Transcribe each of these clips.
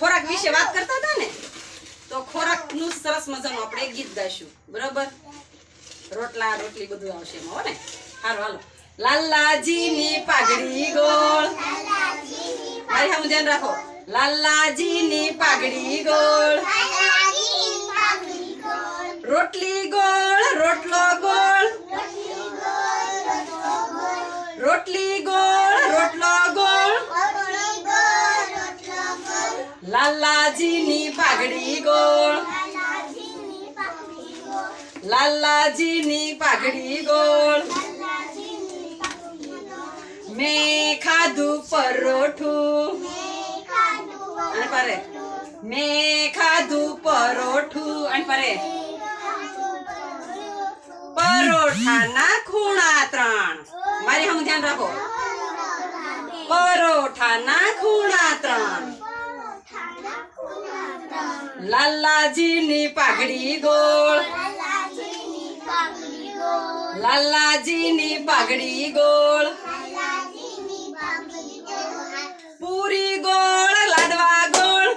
ખોરાક વિશે વાત કરતા હતા ને, તો ખોરાકનું સરસ મજાનું આપણે ગીત ગાઈશું. બરોબર? રોટલા, રોટલી બધું આવશે એમાં ને? હારું હાલો. લાલાજીની પાઘડી ગોળ. મારી સામે ધ્યાન રાખો. લાલાજીની પાઘડી ગોળ. રોટલી ગોળ, રોટલો ગોળ. રોટલી લાલાજીની પાઘડી ગોળ. લાલાજીની પાઘડી ગોળ. મેં ખાધું પરોઠું. અને પરે. મેં ખાધું પરોઠું. અને પરે. પરોઠાના ખૂણા ત્રણ. મારી હમ ધ્યાન રાખો. પરોઠાના ખૂણા ત્રણ. લાલાજીની પાઘડી ગોળ. લાલાજીની પાઘડી ગોળ. પૂરી ગોળ લાડવા ગોળ.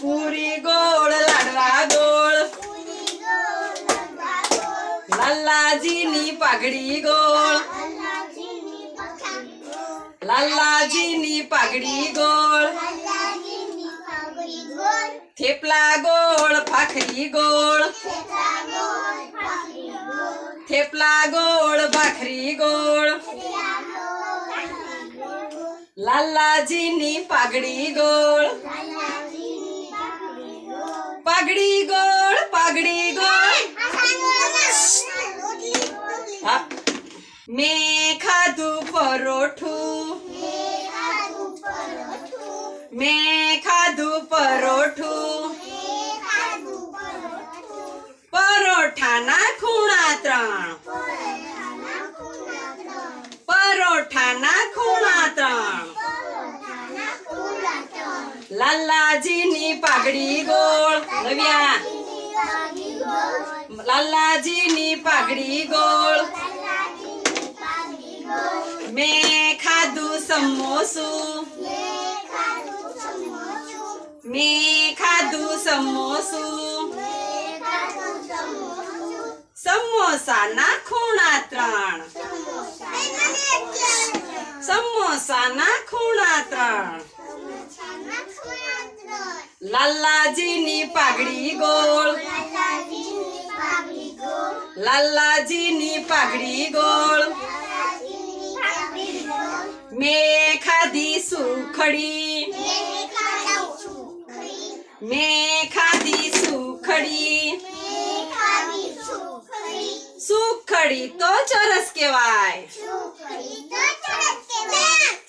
પૂરી ગોળ લાડવા ગોળ. લાલાજીની પાઘડી ગોળ. લાલાજીની પાઘડી ગોળ. થેપલા ગોળ, ભાખરી ગોળ. થેપલા ગોળ, ભાખરી ગોળ. લાલાજીની પાઘડી ગોળ. પાઘડી ગોળ પાઘડી ગોળ. મેં ખાધું પરોઠું. મેં ખાધું પરોઠું. લાલાજીની પાઘડી ગોળ. નવ્યા? લાલાજીની પાઘડી ગોળ. મેં ખાધું સમોસું. મેં ખાધું સમોસું. સમોસાના ખૂણા ત્રણ. સમોસાના ખૂણા ત્રણ. લાલાજીની પાઘડી ગોળ. લાલાજીની પાઘડી ગોળ. મેં ખાધી સુખડી. મેં ખાધી સુખડી. સુખડી તો ચોરસ કહેવાય.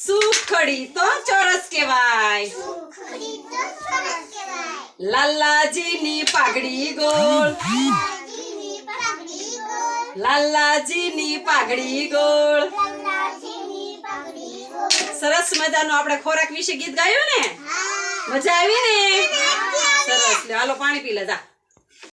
સુખડી તો ચોરસ કહેવાય. લાલાજીની પાઘડી ગોળ. લાલાજીની પાઘડી ગોળ. સરસ મજાનું આપણે ખોરાક વિશે ગીત ગાયું ને? મજા આવી ને? સરસ. લે હાલો પાણી પી લે જા.